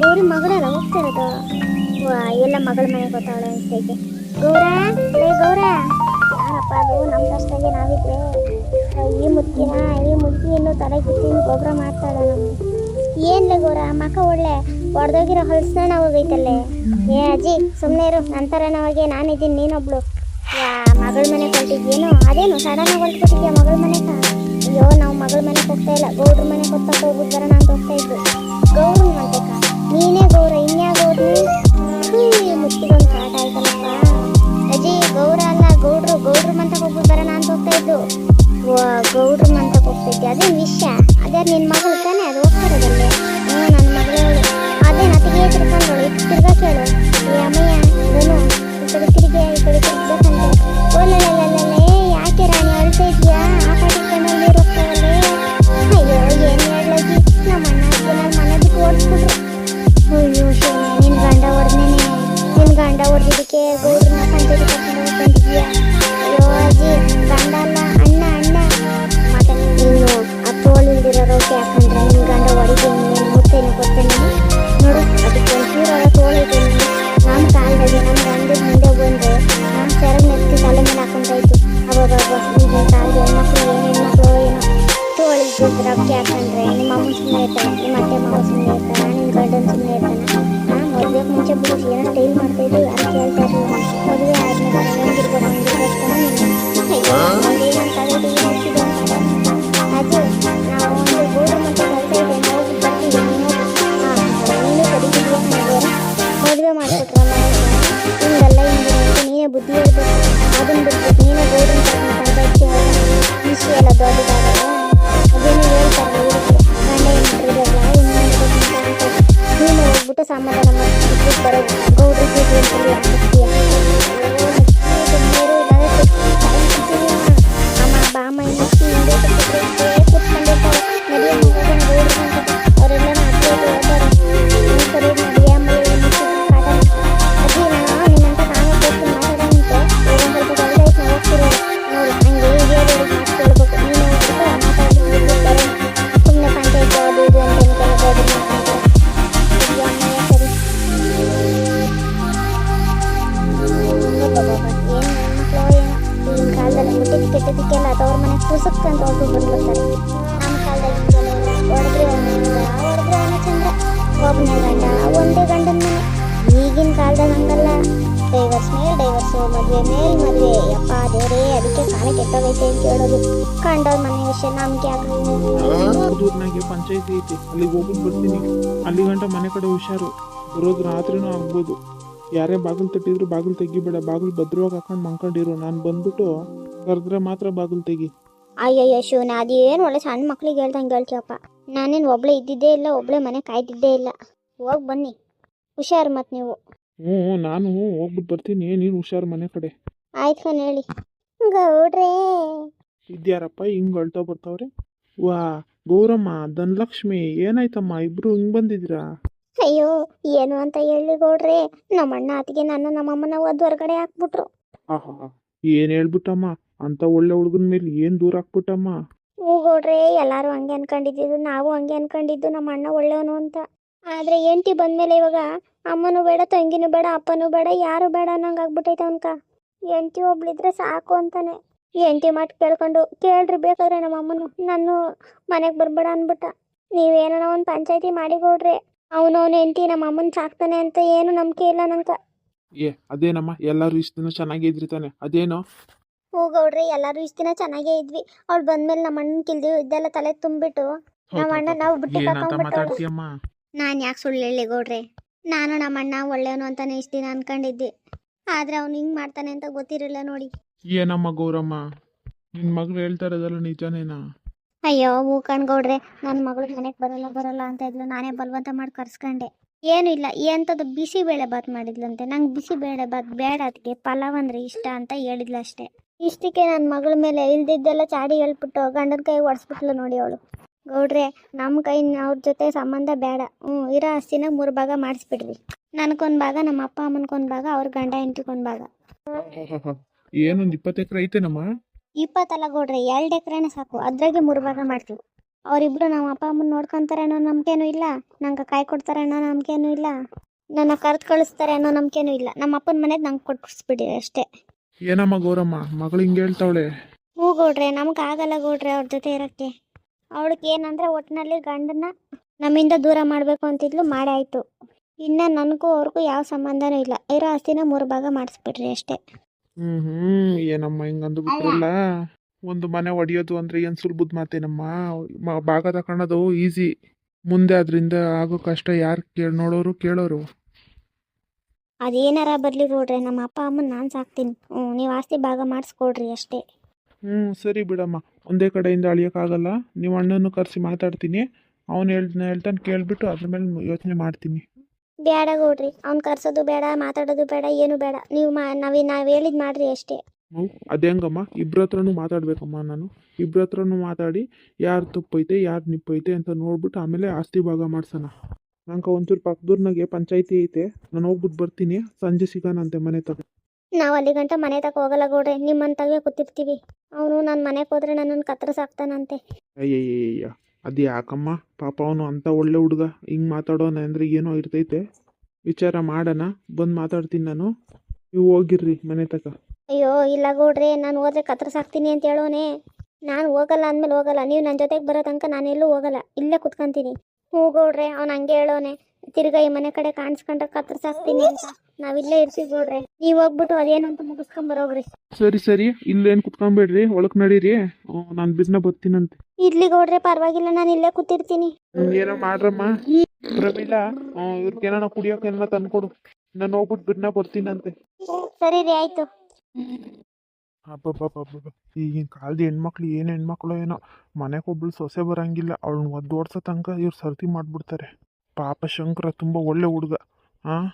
ಗೌರಿ ಮಗಳೆಲ್ಲ ಹೋಗ್ತಿರೋದು ಎಲ್ಲ ಮಗಳ ಮನೆ ಗೊತ್ತಾವಳೆ ಅನ್ಸ್ತೈತೆ ಗೌರ ಲೇ ಗೌರ, ಯಾರಪ್ಪ ಅದು? ನಮ್ಮ ಕಷ್ಟಾಗೆ ನಾವಿದ್ರೆ ಈ ಮುದ್ದಿನ ಈ ಮುದ್ದಿಯನ್ನು ಕಿತ್ತಿನ ಗೊಬ್ಬರ ಮಾಡ್ತಾಳೆ ನಮ್ಗೆ. ಏನ್ಲೇ ಗೌರ ಮಕ ಒಳ್ಳೆ ಹೊಡೆದೋಗಿರೋ ಹೊಲ್ಸ್ನ ಹೋಗೈತಲ್ಲೇ. ಏ ಅಜ್ಜಿ ಸುಮ್ಮನೆ ಇರು ನಂತರನವಾಗೆ ನಾನಿದ್ದೀನಿ ನೀನೊಬ್ಳು. ಯಾ, ಮಗಳ ಮನೆಗೆ ಕೊಟ್ಟಿದ್ದೇನು ಅದೇನು ಸಡನ್ ಆಗಿ ಹೊರಟ್ಬಿಟ್ಟಿದ್ಯಾ ಮಗಳ ಮನೆಗೆ ಅಯ್ಯೋ, ನಾವು ಮಗಳ ಮನೆಗೆ ಹೋಗ್ತಾ ಇಲ್ಲ, ಗೌಡ್ರ ಮನೆಗೆ ಹೊತ್ತ ಹೋಗ್ಬಿಟ್ಟು ಬರೋಣ ಅಂತ ಹೋಗ್ತಾ ಇದ್ದು ಗೌಡ್ರನ್ ಮಾಡ್ಬೇಕಾ? ನೀನೇ ಗೌರ ಇನ್ಯಾ ಗೌಡ್ರು ಮುಚ್ಚಿದೊಂದು ಕಾಟ ಆಯ್ತಲ್ಲಪ್ಪ. ಅಜಿ ಗೌರ ಅಲ್ಲ, ಗೌಡ್ರು, ಗೌಡ್ರ ಮಂತಕ್ ಹೋಗ್ಬಿಟ್ಟು ಬರೋಣ ಅಂತ ಹೋಗ್ತಾ ಇದ್ದು. ಗೌಡ್ರು ಮಂತಕ್ಕೆ ಹೋಗ್ತೈತಿ ಅದೇ ವಿಷಯ ಅದೇ ನಿನ್ನ ಮಗಳು ತಾನೇ ತೋಳಿಗೆ ರೊಕ್ಕೆ ಹಾಕೊಂಡ್ರೆ ನಿಮ್ಮ ಅಮ್ಮ ಸುಮ್ಮನೆ ಇರ್ತಾನೆ ನಿಮ್ಮ ಅತ್ತೆ ಮಾವ ಸುಮ್ಮನೆ ಇರ್ತಾನೆ ನಿನ್ನ ಗಂಡನ ಸುಮ್ಮನೆ ಇರ್ತಾನೆ ನಾ ಮದುವೆಗೆ ಮುಂಚೆ ಬಿಡು ಏನೋ ಸ್ಟೈಲ್ ಮಾಡ್ತಾ ಇದ್ದು ಯಾರು ಕೇಳ್ತಾ ಇರಲಿಲ್ಲ ಮದುವೆ ಆದ್ಮೇಲೆ ಹೆಂಗಿರ್ಬೋದು ಹಂಗಿರ್ಬೇಕು ಅಯ್ಯೋ ಒಬ್ಬನೇ ಗಂಡ ಒಂದೇ ಗಂಡನ ಮನೆ ಈಗಿನ ಕಾಲದಾಗ ಹಂಗಲ್ಲ. ಡೈವರ್ಸ್ ಮೇಲೆ ಡೈವರ್ಸ್ ಮದುವೆ ಮೇಲೆ ಮದುವೆ. ಯಪ್ಪ ದೇವರೇ ಅದಕ್ಕೆ ಕಾಲ ಕೆಟ್ಟೋಗೈತೆ ಅಂತ ಹೇಳೋದು ಕಂಡವ್ರ ಮನೆ ವಿಷಯ ನಮ್ಗೆ ಯಾಕೆ ದೂರ್ನಾಗೆ ಪಂಚಾಯತಿ ಐತಿ? ಅಲ್ಲಿಗೆ ಹೋಗ್ಬಿಟ್ಟು ಬರ್ತೀನಿ. ಅಲ್ಲಿ ಗಂಟ ಮನೆ ಕಡೆ ಹುಷಾರು. ಬರೋದು ರಾತ್ರಿನೂ ಆಗ್ಬೋದು. ಯಾರೇ ಬಾಗಿಲು ತಟ್ಟಿದ್ರು ಬಾಗಿಲು ತೆಗಿಬೇಡ. ಬಾಗಿಲು ಭದ್ರವಾಗಿ ಹಾಕೊಂಡು ಮಂಕೊಂಡಿರು ನಾನು ಬಂದ್ಬಿಟ್ಟು ಕರೆದ್ರೆ ಮಾತ್ರ ಬಾಗಿಲು ತೆಗಿ. ಅಯ್ಯಯ್ಯ ಶಿವನ ಅದೇನು ಒಳ್ಳೆ ಸಣ್ಣ ಮಕ್ಳಿಗೆ ಹೇಳ್ದಂಗೆ ಹೇಳ್ತೀಯಪ್ಪ. ನಾನೇನು ಒಬ್ಳೆ ಇದ್ದಿದ್ದೇ ಇಲ್ಲ ಒಬ್ಳೆ ಮನೆ ಕಾಯ್ತಿದ್ದೇ ಇಲ್ಲ. ಹೋಗ್ ಬನ್ನಿ. ಹುಷಾರು ಮತ್ತು ನೀವು. ಹ್ಞೂ ನಾನು ಹೋಗ್ಬಿಟ್ಟು ಬರ್ತೀನಿ. ನೀನು ಹುಷಾರು ಮನೆ ಕಡೆ. ಆಯ್ತು ಹೇಳಿ. ಗೌಡ್ರೇ. ಇದ್ಯಾರಪ್ಪ ಹಿಂಗೆ ಅಳ್ತಾ ಬರ್ತಾವ್ರೆ? ವಾ ಗೌರಮ್ಮ ಧನಲಕ್ಷ್ಮಿ ಏನಾಯ್ತಮ್ಮ? ಇಬ್ರು ಹಿಂಗೆ ಬಂದಿದ್ದೀರಾ? ಅಯ್ಯೋ ಏನು ಅಂತ ಹೇಳಿ ಗೌಡ್ರೆ. ನಮ್ಮ ಅಣ್ಣ ಅತ್ತಿಗೆ ನನ್ನ ನಮ್ಮಮ್ಮನ ಒದ್ದು ಹೊರಗಡೆ ಹಾಕ್ಬಿಟ್ರು. ಆಹಾ ಏನು ಹೇಳ್ಬಿಟ್ಟಮ್ಮ? ಅಂತ ಒಳ್ಳೆ ಹುಡುಗನ ಮೇಲೆ ಏನು ದೂರ ಹಾಕ್ಬಿಟ್ಟಮ್ಮ? ಹ್ಞೂ ಗೌಡ್ರೆ, ಎಲ್ಲರೂ ಹಂಗೆ ಅನ್ಕೊಂಡಿದ್ದು ನಾವು ಹಂಗೆ ಅನ್ಕೊಂಡಿದ್ದು, ನಮ್ಮ ಅಣ್ಣ ಒಳ್ಳೆಯವನು ಅಂತ. ಆದ್ರೆ ಎಂಟಿ ಬಂದ್ಮೇಲೆ ಇವಾಗ ಅಮ್ಮನು ಬೇಡ, ತಂಗಿನೂ ಬೇಡ, ಅಪ್ಪನೂ ಬೇಡ, ಯಾರು ಬೇಡ ಅನ್ನಂಗೆ ಆಗ್ಬಿಟ್ಟೈತೆ ಅವನ್ಕ. ಎಂಟಿ ಒಬ್ಳಿದ್ರೆ ಸಾಕು ಅಂತಾನೆ. ಎಂಟಿ ಮಾತು ಕೇಳ್ಕೊಂಡು, ಕೇಳ್ರಿ, ಬೇಕಾದ್ರೆ ನಮ್ಮ ಅಮ್ಮನು ನಾನು ಮನೆಗೆ ಬರಬೇಡ ಅಂದ್ಬಿಟ್ಟ. ನೀವೇನೋ ಒಂದು ಪಂಚಾಯತಿ ಮಾಡಿ ಅವನು ಅವನು ಎಂಟಿ ನಮ್ಮ ಅಮ್ಮನ ಸಾಕ್ತಾನೆ ಅಂತ ಏನು ನಂಬಿಕೆ ಇಲ್ಲ ನಂಗೆ. ಏ, ಅದೇನಮ್ಮ, ಎಲ್ಲರೂ ಇಷ್ಟು ದಿನ ಚೆನ್ನಾಗೇ ತಾನೆ, ಅದೇನೋ? ಹ್ಞೂ ಗೌಡ್ರೆ ಎಲ್ಲರೂ ಇಷ್ಟು ದಿನ ಚೆನ್ನಾಗೇ ಇದ್ವಿ. ಅವ್ಳು ಬಂದ್ಮೇಲೆ ನಮ್ಮ ಅಣ್ಣನ ಕಿಲ್ದಿ ಇದೆಲ್ಲ ತಲೆ ತುಂಬಿಟ್ಟು ನಮ್ಮ ಅಣ್ಣ ನಾವು ಬಿಟ್ಟು ಏನಂತ ಮಾತಾಡ್ತೀಯಮ್ಮ? ನಾನು ಯಾಕೆ ಸುಳ್ಳು ಹೇಳಿ ಗೌಡ್ರೆ? ನಾನು ನಮ್ಮ ಅಣ್ಣ ಒಳ್ಳೆಯವನು ಅಂತಾನೆ ಇಷ್ಟು ದಿನ ಅನ್ಕೊಂಡಿದ್ದೆ. ಆದ್ರೆ ಅವ್ನು ಹಿಂಗೆ ಮಾಡ್ತಾನೆ ಅಂತ ಗೊತ್ತಿರಲಿಲ್ಲ ನೋಡಿ. ಏನಮ್ಮ ಗೌರಮ್ಮ? ನಿನ್ನ ಮಗಳು ಹೇಳ್ತಾ ಇರೋದಲ್ಲ ನಿಜನೇನಾ? ಅಯ್ಯೋ ಹೂ ಗೌಡ್ರೆ ನನ್ನ ಮಗಳು ಮನೆಗೆ ಬರಲ್ಲ ಬರಲ್ಲ ಅಂತ ಇದ್ಲು. ನಾನೇ ಬಲವಂತ ಮಾಡಿ ಕರ್ಸ್ಕೊಂಡೆ. ಏನೂ ಇಲ್ಲ ಎಂಥದ್ದು ಬಿಸಿ ಬೇಳೆ ಬಾತ್ ಮಾಡಿದ್ಲಂತೆ. ನಂಗೆ ಬಿಸಿ ಬೇಳೆ ಬಾತ್ ಬೇಡ ಅದಕ್ಕೆ ಪಲಾವ್ ಅಂದ್ರೆ ಇಷ್ಟ ಅಂತ ಹೇಳಿದ್ಲು ಅಷ್ಟೇ. ಇಷ್ಟಕ್ಕೆ ನನ್ನ ಮಗಳ ಮೇಲೆ ಇಲ್ದಿದ್ದೆಲ್ಲ ಚಾಡಿ ಹೇಳ್ಬಿಟ್ಟು ಗಂಡನ ಕೈ ಒಡ್ಸ್ಬಿಟ್ಲು ನೋಡಿ ಅವಳು. ಗೌಡ್ರೆ ನಮ್ಮ ಕೈ ಅವ್ರ ಜೊತೆ ಸಂಬಂಧ ಬೇಡ. ಹ್ಞೂ ಇರೋ ಆಸ್ತಿನ ಮೂರು ಭಾಗ ಮಾಡಿಸ್ಬಿಡ್ರಿ. ನನಗೊಂದು ಭಾಗ ನಮ್ಮ ಅಪ್ಪ ಅಮ್ಮನ್ಗೊಂದು ಭಾಗ ಅವ್ರ ಗಂಡ ಹೆಂಡ್ತಿಗೊಂದು ಭಾಗ. ಏನೊಂದು ಇಪ್ಪತ್ತು ಎಕರೆ ಐತೇನಮ್ಮ? ಇಪ್ಪತ್ತಲ್ಲ ಗೌಡ್ರೆ ಎರಡು ಎಕರೆನೇ ಸಾಕು. ಅದ್ರಾಗೆ ಮೂರು ಭಾಗ ಮಾಡ್ತೀವಿ. ಅವರಿಬ್ರು ನಮ್ಮ ಅಪ್ಪ ಅಮ್ಮನ ನೋಡ್ಕೊಂತಾರೆ ಅನ್ನೋ ನಂಬಿಕೆನೂ ಇಲ್ಲ. ನಂಗೆ ಕಾಯಿ ಕೊಡ್ತಾರೆ ಅನ್ನೋ ನಂಬಿಕೆನೂ ಇಲ್ಲ. ನನ್ನ ಕರೆದು ಕಳಿಸ್ತಾರೆ ಅನ್ನೋ ನಂಬಿಕೆನೂ ಇಲ್ಲ. ನಮ್ಮ ಅಪ್ಪನ ಮನೆಗೆ ನಂಗೆ ಕೊಟ್ಬಿಡಿ ಅಷ್ಟೇ. ಏನಮ್ಮ ಗೌರಮ್ಮ? ಮಗಳು ಹಿಂಗೆ ಹೇಳ್ತಾವಳೆ. ಹ್ಞೂ ಗೌಡ್ರೆ ನಮ್ಗೆ ಆಗಲ್ಲ ಗೌಡ್ರೆ ಅವ್ರ ಜೊತೆ ಇರಕ್ಕೆ. ಅವಳಿಗೆ ಏನಂದ್ರೆ ಒಟ್ಟಿನಲ್ಲಿ ಗಂಡನ ನಮ್ಮಿಂದ ದೂರ ಮಾಡಬೇಕು ಅಂತಿದ್ಲು ಮಾಡೇ ಇನ್ನ ಇನ್ನು ನನಗೂ ಅವ್ರಿಗೂ ಯಾವ ಸಂಬಂಧನೂ ಇಲ್ಲ. ಇರೋ ಆಸ್ತಿನ ಮೂರು ಭಾಗ ಮಾಡಿಸ್ಬಿಡ್ರಿ ಅಷ್ಟೇ. ಹ್ಮ್ ಹ್ಮ್ ಏನಮ್ಮ ಹಿಂಗಂದು ಬಿಟ್ರಲ್ಲ? ಒಂದು ಮನೆ ಒಡೆಯೋದು ಅಂದ್ರೆ ಏನ್ ಸುಲಭದ ಮಾತೇನಮ್ಮ? ಮ- ಭಾಗ ತಗೊಳೋದು ಈಸಿ. ಮುಂದೆ ಅದರಿಂದ ಆಗೋ ಕಷ್ಟ ಯಾರು ಕೇಳಿ ನೋಡೋರು ಕೇಳೋರು. ಅದೇನಾರ ಬರಲಿ ನೋಡ್ರಿ ನಮ್ಮ ಅಪ್ಪ ಅಮ್ಮನ ನಾನು ಸಾಕ್ತೀನಿ. ಹ್ಞೂ ನೀವು ಆಸ್ತಿ ಭಾಗ ಮಾಡಿಸ್ಕೊಡ್ರಿ ಅಷ್ಟೇ. ಹ್ಞೂ ಸರಿ ಬಿಡಮ್ಮ. ಒಂದೇ ಕಡೆಯಿಂದ ಅಳಿಯೋಕ್ಕಾಗಲ್ಲ. ನೀವು ಅಣ್ಣನ್ನು ಕರೆಸಿ ಮಾತಾಡ್ತೀನಿ. ಅವನು ಹೇಳ್ತಾನೆ ಹೇಳ್ತಾನೆ ಕೇಳ್ಬಿಟ್ಟು ಅದ್ರ ಮೇಲೆ ಯೋಚನೆ ಮಾಡ್ತೀನಿ. ಬೇಡ ಗೌಡ್ರಿ ಅವ್ನು ಕರ್ಸೋದು ಬೇಡ ಮಾತಾಡೋದು ಬೇಡ ಏನು ಬೇಡ ನೀವು ಮಾ ನಾವೇ ನಾವು ಹೇಳಿದ್ ಮಾಡ್ರಿ ಅಷ್ಟೇ. ಹ್ಞೂ ಅದೇಂಗಮ್ಮ ಇಬ್ರ ಹತ್ರನೂ ಮಾತಾಡ್ಬೇಕಮ್ಮ ನಾನು. ಇಬ್ರ ಹತ್ರನೂ ಮಾತಾಡಿ ಯಾರು ತಪ್ಪೈತೆ ಯಾರು ನಿಪ್ಪೈತೆ ಅಂತ ನೋಡ್ಬಿಟ್ಟು ಆಮೇಲೆ ಆಸ್ತಿ ಭಾಗ ಮಾಡ್ಸೋಣ. ನಂಗೆ ಒಂಚೂರು ಪಕ್ಕದೂರ್ನಾಗೆ ಪಂಚಾಯತಿ ಐತೆ ನಾನು ಹೋಗ್ಬಿಟ್ಟು ಬರ್ತೀನಿ ಸಂಜೆ ಸಿಗೋಣಂತೆ ಮನೆ ತಗ. ನಾವು ಅಲ್ಲಿ ಗಂಟ ಮನೆ ತಕ ಹೋಗಲ್ಲ ಗೌಡ್ರೆ ನಿಮ್ಮಂತಾಗೆ ಕೂತಿರ್ತೀವಿ. ಅವನು ನನ್ನ ಮನೆಗೆ ಹೋದ್ರೆ ನನ್ನನ್ನು ಕತ್ತರಿಸಾಕ್ತಾನಂತೆ ಅಯ್ಯಯ್ಯಯ್ಯ ಅದು ಯಾಕಮ್ಮ? ಪಾಪ ಅವನು ಅಂತ ಒಳ್ಳೆ ಹುಡುಗ ಹಿಂಗೆ ಮಾತಾಡೋಣ ಅಂದರೆ ಏನೋ ಇರ್ತೈತೆ. ವಿಚಾರ ಮಾಡೋಣ ಬಂದು ಮಾತಾಡ್ತೀನಿ ನಾನು. ನೀವು ಹೋಗಿರ್ರಿ ಮನೆ ತಕ. ಅಯ್ಯೋ ಇಲ್ಲ ಗೌಡ್ರೆ ನಾನು ಹೋದ್ರೆ ಕತ್ತರಿಸಾಕ್ತೀನಿ ಅಂತ ಹೇಳೋನೆ. ನಾನು ಹೋಗಲ್ಲ ಅಂದಮೇಲೆ ಹೋಗಲ್ಲ ನೀವು ನನ್ನ ಜೊತೆಗೆ ಬರೋ ತನಕ ನಾನೆಲ್ಲೂ ಹೋಗಲ್ಲ ಇಲ್ಲೇ ಕುತ್ಕೊಂತೀನಿ. ಹ್ಞೂ ಗೌಡ್ರೆ ಅವ್ನು ಹಂಗೆ ಹೇಳೋನೆ. ತಿರ್ಗಾ ಈ ಮನೆ ಕಡೆ ಕಾಣಿಸ್ಕೊಂಡ್ರೆ ಕತ್ತರಿಸಾಕ್ತೀನಿ ಅಂತ. ನಾವಿಲ್ಲೇ ಇರ್ತೀವಿ ಗೌಡ್ರೆ. ನೀವು ಹೋಗ್ಬಿಟ್ಟು ಅದೇನು ಅಂತ ಮುಗಿಸ್ಕೊಂಬರೋಗ್ರಿ ಸರಿ ಸರಿ. ಇಲ್ಲೇನ್ ಕುತ್ಕೊಂಬೇಡ್ರಿ ಒಳಕ್ ನಡೀರಿ. ನಾನು ಬಿಸ್ನ ಬರ್ತೀನಂತೆ ಇರ್ಲಿ ಗೌಡ್ರೆ ಪರವಾಗಿಲ್ಲ ನಾನು ಇಲ್ಲೇ ಕೂತಿರ್ತೀನಿ. ಏನೋ ಮಾಡ್ರಮ್ಮ. ಪ್ರಮೀಳಾ ಇವ್ರಿಗೇನ ಕುಡಿಯೋಕೆ ಏನೋ ತಂದ್ಕೊಡು. ನಾನು ಹೋಗ್ಬಿಟ್ಟು ಬಿಡ್ನ ಬರ್ತೀನಂತೆ ಸರಿ ರೀ ಆಯಿತು. ಅಬ್ಬಬ್ಬಬ್ಬಬ್ಬ. ಈಗಿನ ಕಾಲದ ಹೆಣ್ಮಕ್ಳು ಏನು ಹೆಣ್ಮಕ್ಳು ಏನೋ, ಮನೆಗೆ ಒಬ್ಳು ಸೊಸೆ ಬರೋಂಗಿಲ್ಲ ಅವಳನ್ನ ಒದ್ದು ಓಡ್ಸೋ ತನಕ ಇವ್ರು ಸರ್ತಿ ಮಾಡಿಬಿಡ್ತಾರೆ. ಪಾಪ ಶಂಕರ ತುಂಬ ಒಳ್ಳೆ ಹುಡುಗ ಹಾಂ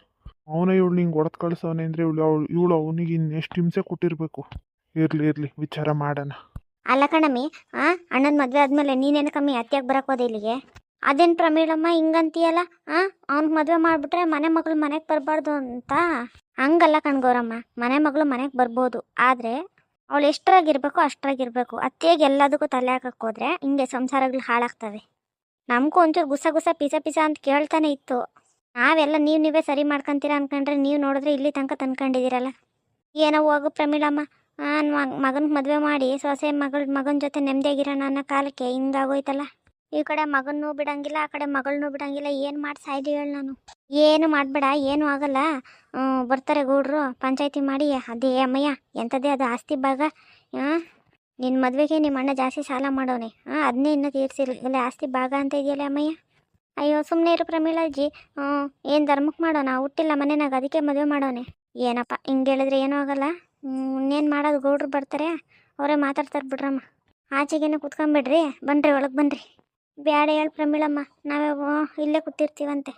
ಅವನೇ ಇವಳು ಹಿಂಗೆ ಒಡೆದು ಕಳಿಸೋನೆ ಅಂದರೆ ಇವಳು ಅವಳು, ಇವಳು ಅವನಿಗೆ ಇನ್ನೆಷ್ಟು ಹಿಂಸೆ ಕೊಟ್ಟಿರಬೇಕು. ಇರಲಿ ಇರಲಿ, ವಿಚಾರ ಮಾಡೋಣ. ಅಲ್ಲ ಕಣಮ್ಮಿ, ಆ? ಅಣ್ಣನ ಮದುವೆ ಆದಮೇಲೆ ನೀನೇನು ಕಮ್ಮಿ ಅತ್ಯಾಗ ಬರಕ್ ಇಲ್ಲಿಗೆ? ಅದೇನು ಪ್ರಮೀಳಮ್ಮ, ಹಿಂಗಂತೀಯಲ್ಲ, ಆ? ಅವ್ನಿಗೆ ಮದುವೆ ಮಾಡಿಬಿಟ್ರೆ ಮನೆ ಮಗಳು ಮನೆಗೆ ಬರಬಾರ್ದು ಅಂತ? ಹಂಗಲ್ಲ ಕಣ್ಗೌರಮ್ಮ ಮನೆ ಮಗಳು ಮನೆಗೆ ಬರ್ಬೋದು. ಆದರೆ ಅವಳು ಎಷ್ಟರಾಗಿರ್ಬೇಕು ಅಷ್ಟರಾಗಿರ್ಬೇಕು. ಅತ್ತೆಗೆ ಎಲ್ಲದಕ್ಕೂ ತಲೆ ಹಾಕಕ್ಕೆ ಹೋದ್ರೆ ಹಿಂಗೆ ಸಂಸಾರಗಳು ಹಾಳಾಗ್ತವೆ. ನಮಗೂ ಒಂಚೂರು ಗುಸ ಗುಸ ಪಿಸ ಪಿಸ ಅಂತ ಕೇಳ್ತಾನೆ ಇತ್ತು. ನಾವೆಲ್ಲ ನೀವು ನೀವೇ ಸರಿ ಮಾಡ್ಕೊಂತೀರ ಅನ್ಕೊಂಡ್ರೆ ನೀವು ನೋಡಿದ್ರೆ ಇಲ್ಲಿ ತನಕ ತಂದ್ಕೊಂಡಿದ್ದೀರಲ್ಲ ಏನೋ ಹೋಗು ಪ್ರಮೀಳಮ್ಮ. ಮಗನ ಮದುವೆ ಮಾಡಿ ಸೊಸೆ ಮಗಳ, ಮಗನ ಜೊತೆ ನೆಮ್ಮದಿಯಾಗಿರೋಣ ಅನ್ನೋ ಕಾಲಕ್ಕೆ ಹಿಂಗಾಗೋಯ್ತಲ್ಲ. ಈ ಕಡೆ ಮಗನ್ನೂ ಬಿಡಂಗಿಲ್ಲ, ಆ ಕಡೆ ಮಗಳನ್ನೂ ಬಿಡಂಗಿಲ್ಲ, ಏನು ಮಾಡಿ ಸಾಯ್ದು ಹೇಳು ನಾನು. ಏನು ಮಾಡಬೇಡ, ಏನೂ ಆಗಲ್ಲ. ಬರ್ತಾರೆ ಗೌಡ್ರು, ಪಂಚಾಯತಿ ಮಾಡಿ. ಅದೇ ಅಮ್ಮಯ್ಯ, ಎಂಥದ್ದೇ ಅದು ಆಸ್ತಿ ಭಾಗ. ನಿನ್ನ ಮದುವೆಗೆ ನಿಮ್ಮ ಅಣ್ಣ ಜಾಸ್ತಿ ಸಾಲ ಮಾಡೋನೆ. ಹಾಂ ಅದನ್ನೇ ಇನ್ನೂ ತೀರ್ಸಿಲ್ಲ, ಆಸ್ತಿ ಭಾಗ ಅಂತ ಇದೆಯಲ್ಲ ಅಮ್ಮಯ್ಯ? ಅಯ್ಯೋ ಸುಮ್ಮನೆ ಇರು ಪ್ರಮೀಳಾಜಿ. ಏನು ಧರ್ಮಕ್ಕೆ ಮಾಡೋಣ, ಹುಟ್ಟಿಲ್ಲ ಮನೆನಾಗ, ಅದಕ್ಕೆ ಮದುವೆ ಮಾಡೋನೆ. ಏನಪ್ಪ, ಹಿಂಗೆ ಹೇಳಿದ್ರೆ ಏನೂ ಆಗಲ್ಲ. ಇನ್ನೇನು ಮಾಡೋದು, ಗೌಡ್ರು ಬರ್ತಾರೆ. ಅವರೇ ಮಾತಾಡ್ತಾರೆ ಬಿಡ್ರಮ್ಮ. ಆಚೆಗೇನೆ ಕುತ್ಕೊಂಬಿಡ್ರಿ, ಬನ್ರಿ, ಒಳಗೆ ಬನ್ರಿ. ಬ್ಯಾಡ ಹೇಳ್ ಪ್ರಮೀಳಮ್ಮ ನಾವೇ ಇಲ್ಲೇ ಕೂತಿರ್ತೀವಂತೆ.